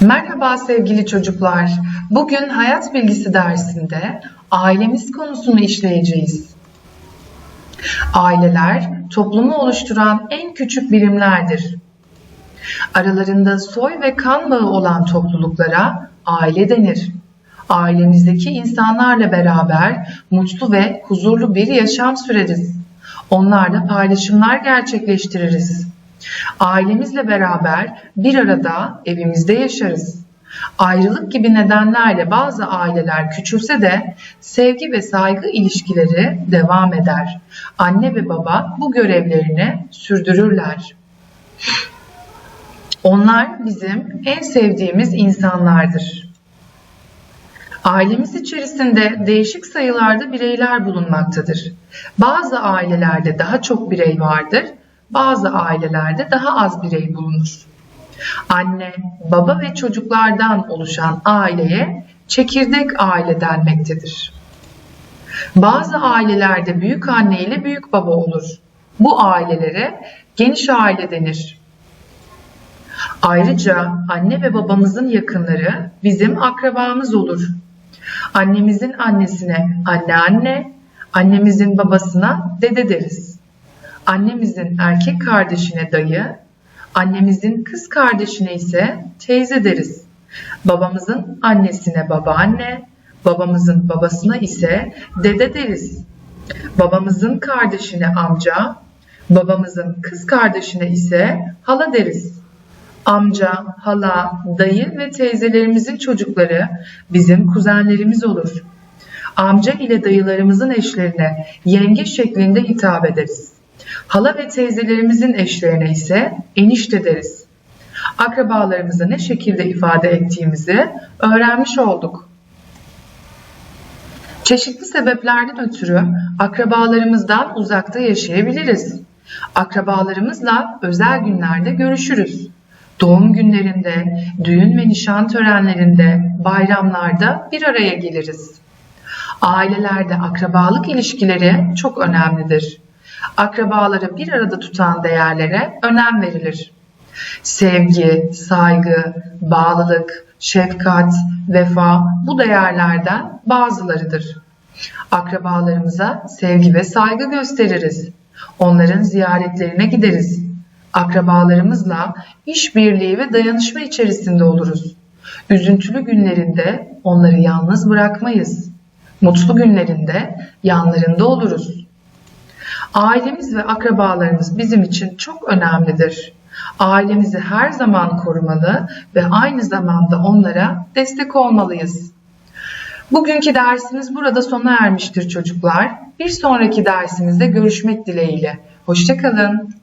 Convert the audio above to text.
Merhaba sevgili çocuklar. Bugün hayat bilgisi dersinde ailemiz konusunu işleyeceğiz. Aileler toplumu oluşturan en küçük birimlerdir. Aralarında soy ve kan bağı olan topluluklara aile denir. Ailemizdeki insanlarla beraber mutlu ve huzurlu bir yaşam süreriz. Onlarla paylaşımlar gerçekleştiririz. Ailemizle beraber bir arada evimizde yaşarız. Ayrılık gibi nedenlerle bazı aileler küçülse de sevgi ve saygı ilişkileri devam eder. Anne ve baba bu görevlerini sürdürürler. Onlar bizim en sevdiğimiz insanlardır. Ailemiz içerisinde değişik sayılarda bireyler bulunmaktadır. Bazı ailelerde daha çok birey vardır, bazı ailelerde daha az birey bulunur. Anne, baba ve çocuklardan oluşan aileye çekirdek aile denmektedir. Bazı ailelerde büyük anne ile büyük baba olur. Bu ailelere geniş aile denir. Ayrıca anne ve babamızın yakınları bizim akrabamız olur. Annemizin annesine anneanne, annemizin babasına dede deriz. Annemizin erkek kardeşine dayı, annemizin kız kardeşine ise teyze deriz. Babamızın annesine babaanne, babamızın babasına ise dede deriz. Babamızın kardeşine amca, babamızın kız kardeşine ise hala deriz. Amca, hala, dayı ve teyzelerimizin çocukları bizim kuzenlerimiz olur. Amca ile dayılarımızın eşlerine yenge şeklinde hitap ederiz. Hala ve teyzelerimizin eşlerine ise enişte deriz. Akrabalarımızı ne şekilde ifade ettiğimizi öğrenmiş olduk. Çeşitli sebeplerden ötürü akrabalarımızdan uzakta yaşayabiliriz. Akrabalarımızla özel günlerde görüşürüz. Doğum günlerinde, düğün ve nişan törenlerinde, bayramlarda bir araya geliriz. Ailelerde akrabalık ilişkileri çok önemlidir. Akrabaları bir arada tutan değerlere önem verilir. Sevgi, saygı, bağlılık, şefkat, vefa bu değerlerden bazılarıdır. Akrabalarımıza sevgi ve saygı gösteririz. Onların ziyaretlerine gideriz. Akrabalarımızla işbirliği ve dayanışma içerisinde oluruz. Üzüntülü günlerinde onları yalnız bırakmayız. Mutlu günlerinde yanlarında oluruz. Ailemiz ve akrabalarımız bizim için çok önemlidir. Ailemizi her zaman korumalı ve aynı zamanda onlara destek olmalıyız. Bugünkü dersimiz burada sona ermiştir çocuklar. Bir sonraki dersimizde görüşmek dileğiyle. Hoşçakalın.